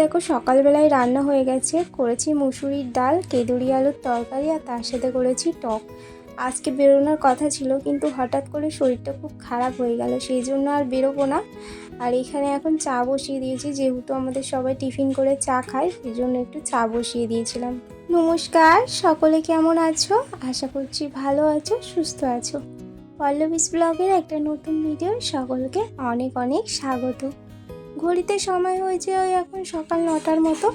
দেখো, সকালবেলায় রান্না হয়ে গেছে। করেছি মুসুরির ডাল, কেদুরি আলুর তরকারি, আর তার সাথে করেছি টক। আজকে বেরোনোর কথা ছিল, কিন্তু হঠাৎ করে শরীরটা খুব খারাপ হয়ে গেল, সেই জন্য আর বেরোবো না। আর এখানে এখন চা বসিয়ে দিয়েছি, যেহেতু আমাদের সবাই টিফিন করে চা খায়, সেই জন্য একটু চা বসিয়ে দিয়েছিলাম। নমস্কার, সকলে কেমন আছো? আশা করছি ভালো আছো, সুস্থ আছো। পল্লবীস ব্লগের একটা নতুন ভিডিও সকলকে অনেক অনেক স্বাগত। ঘড়িতে সময় হয়েছে ওই এখন সকাল নটার মতো।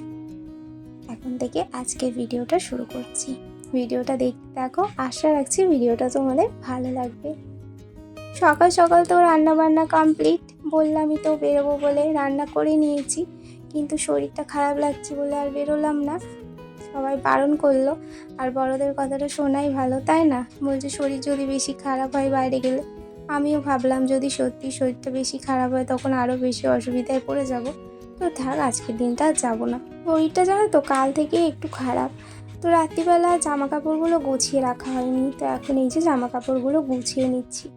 এখন থেকে আজকে ভিডিওটা শুরু করছি। ভিডিওটা দেখতে থাকো, আশা রাখছি ভিডিওটা তোমাদের ভালো লাগবে। সকাল সকাল তো রান্না বান্না কমপ্লিট বললামই তো বেরোবো বলে রান্না করে নিয়েছি, কিন্তু শরীরটা খারাপ লাগছে বলে আর বেরোলাম না। সবাই বারণ করল, আর বড়দের কথাটা শোনাই ভালো, তাই না? বলছে শরীর যদি বেশি খারাপ হয় বাইরে গেলে। আমিও ভাবলাম, যদি সত্যি শরীরটা বেশি খারাপ হয়, তখন আরও বেশি অসুবিধায় পড়ে যাব। তো থাক, আজকের দিনটা আর যাব না। শরীরটা জানো তো কাল থেকে একটু খারাপ। তো রাত্রিবেলা জামা কাপড়গুলো গুছিয়ে রাখা হয়নি। তো এখন এই যে জামা কাপড়গুলো গুছিয়ে নিচ্ছি।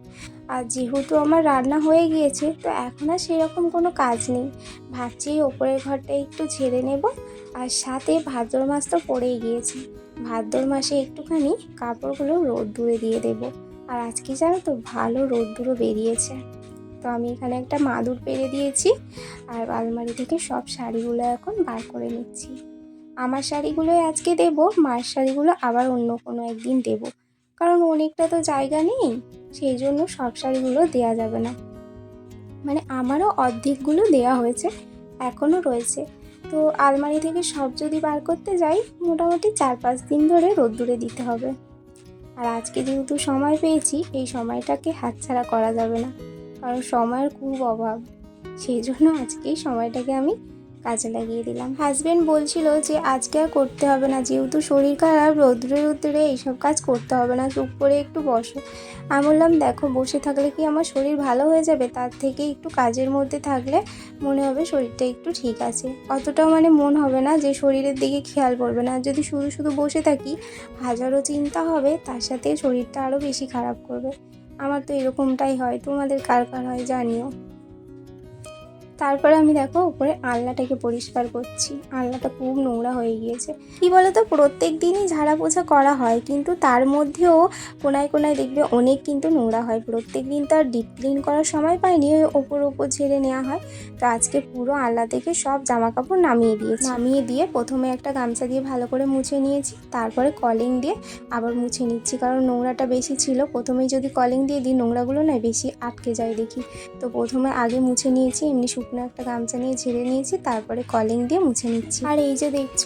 আর যেহেতু আমার রান্না হয়ে গিয়েছে, তো এখন আর সেরকম কোনো কাজ নেই। ভাবছি ওপরের ঘরটা একটু ঝেড়ে নেব। আর সাথে ভাদ্র মাস তো পড়েই গিয়েছে। ভাদ্র মাসে একটুখানি কাপড়গুলো রোদ দূরে দিয়ে দেবো। আর আজকে জানো তো ভালো রোদ্দুরও বেরিয়েছে। তো আমি এখানে একটা মাদুর পেরে দিয়েছি আর আলমারি থেকে সব শাড়িগুলো এখন বার করে নিচ্ছি। আমার শাড়িগুলোই আজকে দেব, মার শাড়িগুলো আবার অন্য কোনো একদিন দেব। কারণ অনেকটা তো জায়গা নেই, সেই জন্য সব শাড়িগুলো দেয়া যাবে না। মানে আমারও অর্ধেকগুলো দেয়া হয়েছে, এখনও রয়েছে। তো আলমারি থেকে সব যদি বার করতে যাই, মোটামুটি চার পাঁচ দিন ধরে রোদ্দুরে দিতে হবে। আর আজকে যেহেতু সময় পেয়েছি, এই সময়টাকে হাতছাড়া করা যাবে না। কারণ সময়ের খুব অভাব। সেই জন্য আজকে সময়টাকে আমি কাজে লাগিয়ে দিলাম। হাজব্যান্ড বলছিল যে, আজকে আর করতে হবে না। যেহেতু শরীর খারাপ, রোদ্রে রোদ্রে এইসব কাজ করতে হবে না। চুপ করে একটু বসো। আমি বললাম, দেখো, বসে থাকলে কি আমার শরীর ভালো হয়ে যাবে? তার থেকে একটু কাজের মধ্যে থাকলে মনে হবে শরীরটা একটু ঠিক আছে। অতটাও মানে মন হবে না যে, শরীরের দিকে খেয়াল করবে না। যদি শুধু শুধু বসে থাকি, হাজারো চিন্তা হবে, তার সাথে শরীরটা আরও বেশি খারাপ করবে। আমার তো এরকমটাই হয়। তোমাদের কার কার হয় জানিও। তারপরে আমি দেখো উপরে আলনাটাকে পরিষ্কার করছি। আলনাটা খুব নোংরা হয়ে গিয়েছে। কি বলতো? প্রত্যেক দিনই ঝাড়া পোছা করা হয়, কিন্তু তার মধ্যেও কোনায় কোনায় দেখবে অনেক কিন্তু নোংরা হয়। প্রত্যেক দিন তো আর ডিপ ক্লিন করার সময় পাইনি ওপর ওপর ঝেড়ে নেওয়া হয়। তো আজকে পুরো আলনা থেকে সব জামা কাপড় নামিয়ে দিয়েছি। নামিয়ে দিয়ে প্রথমে একটা গামছা দিয়ে ভালো করে মুছে নিয়েছি, তারপরে কলিং দিয়ে আবার মুছে নিচ্ছি। কারণ নোংরাটা বেশি ছিল, প্রথমেই যদি কলিং দিয়ে দিই, নোংরাগুলো নয় বেশি আটকে যায় দেখি। তো প্রথমে আগে মুছে নিয়েছি, এমনি শুকনো একটা গামছা নিয়ে ঝেড়ে নিয়েছি, তারপরে কলিং দিয়ে মুছে নিচ্ছি। আর এই যে দেখছ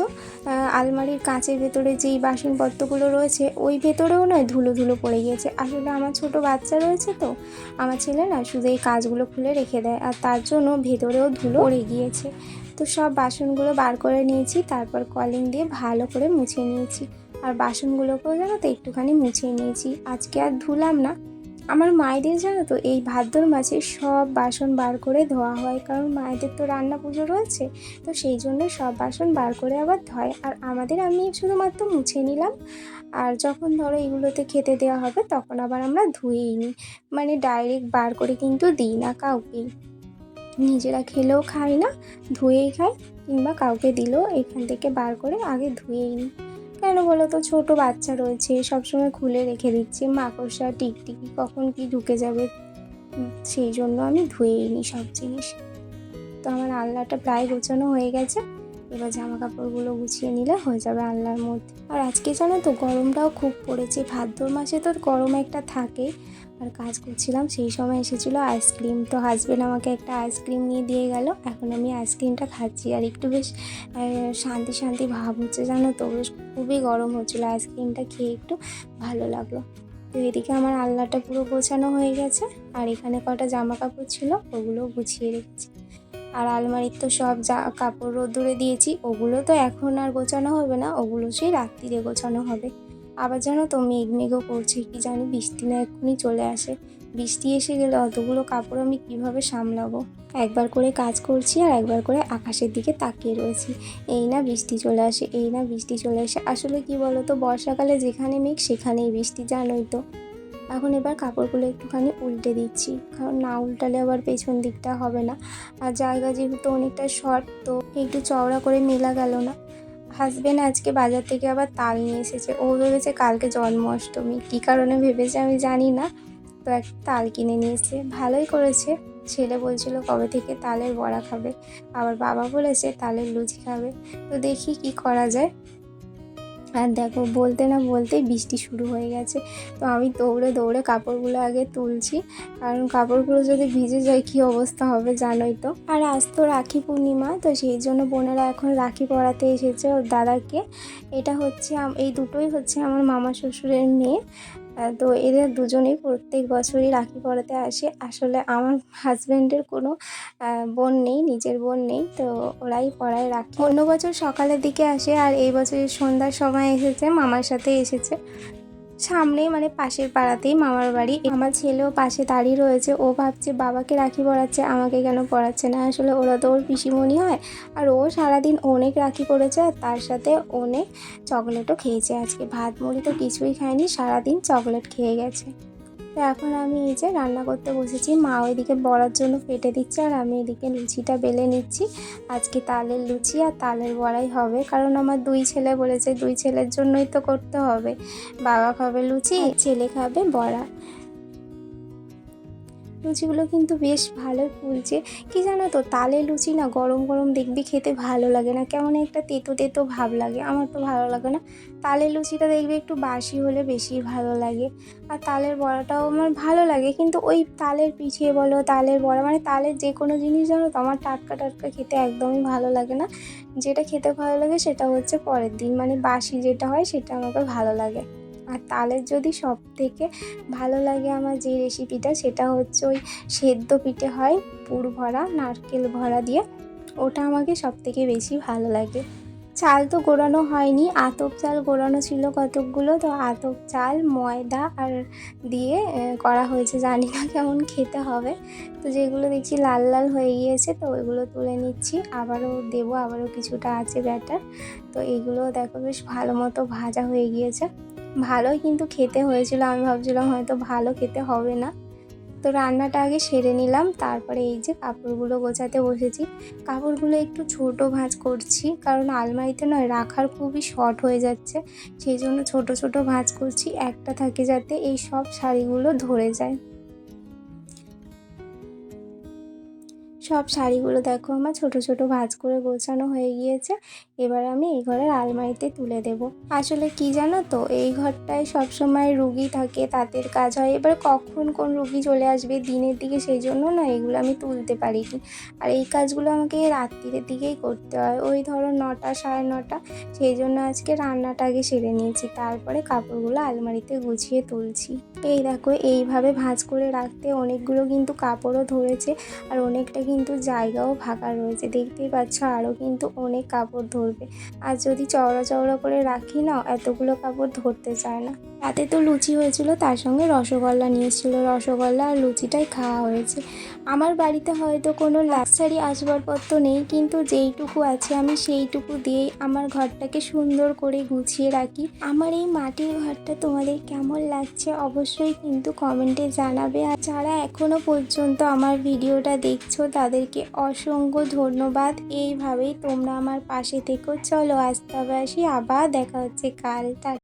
আলমারির কাঁচের ভেতরে যেই বাসনপত্রগুলো রয়েছে, ওই ভেতরেও নয়, ধুলো ধুলো পড়ে গিয়েছে। আসলে আমার ছোট বাচ্চা রয়েছে তো, আমার ছেলে না শুধু এই কাজগুলো খুলে রেখে দেয়, আর তার জন্য ভেতরেও ধুলো পড়ে গিয়েছে। তো সব বাসনগুলো বার করে নিয়েছি, তারপর কলিং দিয়ে ভালো করে মুছে নিয়েছি। আর বাসনগুলোকেও জানো তো একটুখানি মুছে নিয়েছি। আজকে আর ধুলাম না। আমার মায়েদের জানো তো, এই ভাদ্র মাসে সব বাসন বার করে ধোয়া হয়। কারণ মায়েদের তো রান্না পুজো রয়েছে, তো সেই জন্য সব বাসন বার করে আবার ধয়। আর আমাদের আমি শুধুমাত্র মুছে নিলাম। আর যখন ধরো এগুলোতে খেতে দেওয়া হবে, তখন আবার আমরা ধুয়েই নিই। মানে ডাইরেক্ট বার করে কিন্তু দিই না কাউকেই নিজেরা খেলেও খাই না, ধুয়েই খাই কিংবা কাউকে দিলেও এখান থেকে বার করে আগে ধুয়েই নিই। কেন বলো তো? ছোট বাচ্চা রয়েছে, সবসময় খুলে রেখে দিচ্ছে। মাকড়সা টিকটিকি কখন কি ঢুকে যাবে? সেই জন্য আমি ধুয়েই নিই সব জিনিস। তো আমার আলনাটা প্রায় গোছানো হয়ে গেছে। এবার জামা কাপড়গুলো গুছিয়ে নিলে হয়ে যাবে আলনার মধ্যে। আর আজকে জানো তো, গরমটাও খুব পড়েছে। ভাদ্র মাসে তো গরম একটা থাকে। আর কাজ করছিলাম, সেই সময় এসেছিল আইসক্রিম। তো হাজবেন্ড আমাকে একটা আইসক্রিম নিয়ে দিয়ে গেল। এখন আমি আইসক্রিমটা খাচ্ছি। আর একটু বেশ শান্তি শান্তি ভাব হচ্ছে, জানো তো? বেশ খুবই গরম হচ্ছিল আইসক্রিমটা খেয়ে একটু ভালো লাগল। তো এদিকে আমার আলনাটা পুরো গোছানো হয়ে গেছে। আর এখানে কটা জামা কাপড় ছিল ওগুলো গুছিয়ে রেখেছি। আর আলমারির তো সব যা কাপড় রোদ্দুরে দিয়েছি, ওগুলো তো এখন আর গোছানো হবে না। ওগুলো সেই রাত্রিরে গোছানো হবে। আবার জানো তো, মেঘ মেঘও করছে, কি জানি বৃষ্টি না এক্ষুনি চলে আসে। বৃষ্টি এসে গেলে অতগুলো কাপড় আমি কীভাবে সামলাবো? একবার করে কাজ করছি আর একবার করে আকাশের দিকে তাকিয়ে রয়েছি। এই না বৃষ্টি চলে আসে, এই না বৃষ্টি চলে আসে। আসলে কি বলো তো বর্ষাকালে যেখানে মেঘ, সেখানেই বৃষ্টি, জানোই তো। এখন এবার কাপড়গুলো একটুখানি উল্টে দিচ্ছি, কারণ না উল্টালে আবার পেছন দিকটা হবে না। আর জায়গা যেহেতু অনেকটা শর্ট তো একটু চওড়া করে মেলা গেল না। হাজবেন্ড আজকে বাজার থেকে আবার তাল নিয়ে এসেছে। ও ভেবেছে কালকে জন্মাষ্টমী। কী কারণে ভেবেছে আমি জানি না। তো একটা তাল কিনে নিয়েছে। ভালোই করেছে। ছেলে বলছিল, কবে থেকে তালের বড়া খাবে? আবার বাবা বলেছে, তালের লুচি খাবে। তো দেখি কি করা যায়। আর দেখো বলতে না বলতেই বৃষ্টি শুরু হয়ে গেছে। তো আমি দৌড়ে দৌড়ে কাপড়গুলো আগে তুলছি। কারণ কাপড়গুলো যদি ভিজে যায় কী অবস্থা হবে জানোই তো। আর আজ তো রাখি পূর্ণিমা, তো সেই জন্য বোনেরা এখন রাখি পরাতে এসেছে ওর দাদাকে। এটা হচ্ছে এই দুটোই হচ্ছে আমার মামা শ্বশুরের মেয়ে। তো এদের দুজনেই প্রত্যেক বছরই রাখি পরাতে আসে। আসলে আমার হাজব্যান্ডের কোনো বোন নেই, নিজের বোন নেই, তো ওরাই পড়ায় রাখি। অন্য বছর সকালের দিকে আসে আর এই বছর সন্ধ্যার সময় এসেছে, মামার সাথে এসেছে। সামনেই মানে পাশের পাড়াতেই মামার বাড়ি। আমার ছেলেও পাশে দাঁড়িয়ে রয়েছে। ও ভাবছে, বাবাকে রাখি পড়াচ্ছে, আমাকে কেন পড়াচ্ছে না? আসলে ওরা তো ওর পিসিমণি হয়। আর ও সারাদিন অনেক রাখি পড়েছে আর তার সাথে অনেক চকলেটও খেয়েছে আজকে। ভাত মুড়ি তো কিছুই খায়নি, সারাদিন চকলেট খেয়ে গেছে। তো এখন আমি এই যে রান্না করতে বসেছি। মা ওইদিকে বড়ার জন্য ফেটে দিচ্ছে আর আমি এদিকে লুচিটা বেলে নিচ্ছি। আজকে তালের লুচি আর তালের বড়াই হবে। কারণ আমার দুই ছেলে বলেছে, দুই ছেলের জন্যই তো করতে হবে। বাবা খাবে লুচি, ছেলে খাবে বড়া। লুচিগুলো কিন্তু বেশ ভালো ফুলছে। কি জানো তো, তালের লুচি না গরম গরম দেখবি খেতে ভালো লাগে না। কেমন একটা তেতো তেতো ভাব লাগে, আমার তো ভালো লাগে না। তালের লুচিটা দেখবি একটু বাসি হলে বেশি ভালো লাগে। আর তালের বড়াটাও আমার ভালো লাগে, কিন্তু ওই তালের পিছিয়ে বলো, তালের বড়া মানে তালের যে কোনো জিনিস জানো তো, আমার টাটকা টাটকা খেতে একদমই ভালো লাগে না। যেটা খেতে ভালো লাগে সেটা হচ্ছে পরের দিন মানে বাসি যেটা হয় সেটা আমাকে ভালো লাগে। আর তালের যদি সব থেকে ভালো লাগে আমার যে রেসিপিটা সেটা হচ্ছে ওই সেদ্ধ পিঠে হয় পুর ভরা, নারকেল ভরা দিয়ে। ওটা আমাকে সব থেকে বেশি ভালো লাগে। চাল তো গোড়ানো হয়নি, আতপ চাল গোড়ানো ছিল কতকগুলো, তো আতপ চাল, ময়দা আর দিয়ে করা হয়েছে। জানি না কেমন খেতে হবে। তো যেগুলো দেখছি লাল লাল হয়ে গিয়েছে, তো ওইগুলো তুলে নিচ্ছি। আবারও দেবো, আবারও কিছুটা আছে ব্যাটার তো এগুলো দেখো বেশ ভালো মতো ভাজা হয়ে গিয়েছে। ভালোই কিন্তু খেতে হয়েছিল। আমি ভাবছিলাম হয়তো ভালো খেতে হবে না। তো রান্নাটা আগে সেরে নিলাম। তারপরে এই যে কাপড়গুলো গোছাতে বসেছি। কাপড়গুলো একটু ছোট ভাঁজ করছি। কারণ আলমারিতে নয়, রাখার খুবই শর্ট হয়ে যাচ্ছে। সেই জন্য ছোট ছোট ভাঁজ করছি। একটা থাকে যাতে এই সব শাড়িগুলো ধরে যায়। সব শাড়িগুলো দেখো আমার ছোট ছোট ভাঁজ করে গোছানো হয়ে গিয়েছে। এবার আমি এই ঘরের আলমারিতে তুলে দেব। আসলে কি জানো তো, এই ঘরটায় সবসময় রুগী থাকে তাঁতের কাজ হয়। এবার কখন কোন রুগী চলে আসবে দিনের দিকে সেই জন্য না এগুলো আমি তুলতে পারিনি। আর এই কাজগুলো আমাকে রাত্রির দিকেই করতে হয়। ওই ধরো নটা সাড়ে নটা, সেই জন্য আজকে রান্নাটা আগে সেরে নিয়েছি। তারপরে কাপড়গুলো আলমারিতে গুছিয়ে তুলছি। এই দেখো, এইভাবে ভাঁজ করে রাখতে অনেকগুলো কিন্তু কাপড়ও ধরেছে। আর অনেকটা কিন্তু জায়গাও ফাঁকা রয়েছে। দেখতেই পাচ্ছ আরও কিন্তু অনেক কাপড় ধরবে। আর যদি চওড়া চওড়া করে রাখি না, এতগুলো কাপড় ধরতে চায় না। রাতে তো লুচি হয়েছিল, তার সঙ্গে রসগোল্লা নিয়েছিল রসগোল্লা আর লুচিটাই খাওয়া হয়েছে। আমার বাড়িতে হয়তো কোনো লাক্সারি আসবাবপত্র নেই, কিন্তু যেইটুকু আছে আমি সেইটুকু দিয়েই আমার ঘরটাকে সুন্দর করে গুছিয়ে রাখি। আমার এই মাটির ঘরটা তোমাদের কেমন লাগছে অবশ্যই কিন্তু কমেন্টে জানাবে। আর যারা এখনও পর্যন্ত আমার ভিডিওটা দেখছ, তাদেরকে অসংখ্য ধন্যবাদ। এইভাবেই তোমরা আমার পাশে থেকো। চলো আজ তবে আসি, আবার দেখা হচ্ছে কাল। টা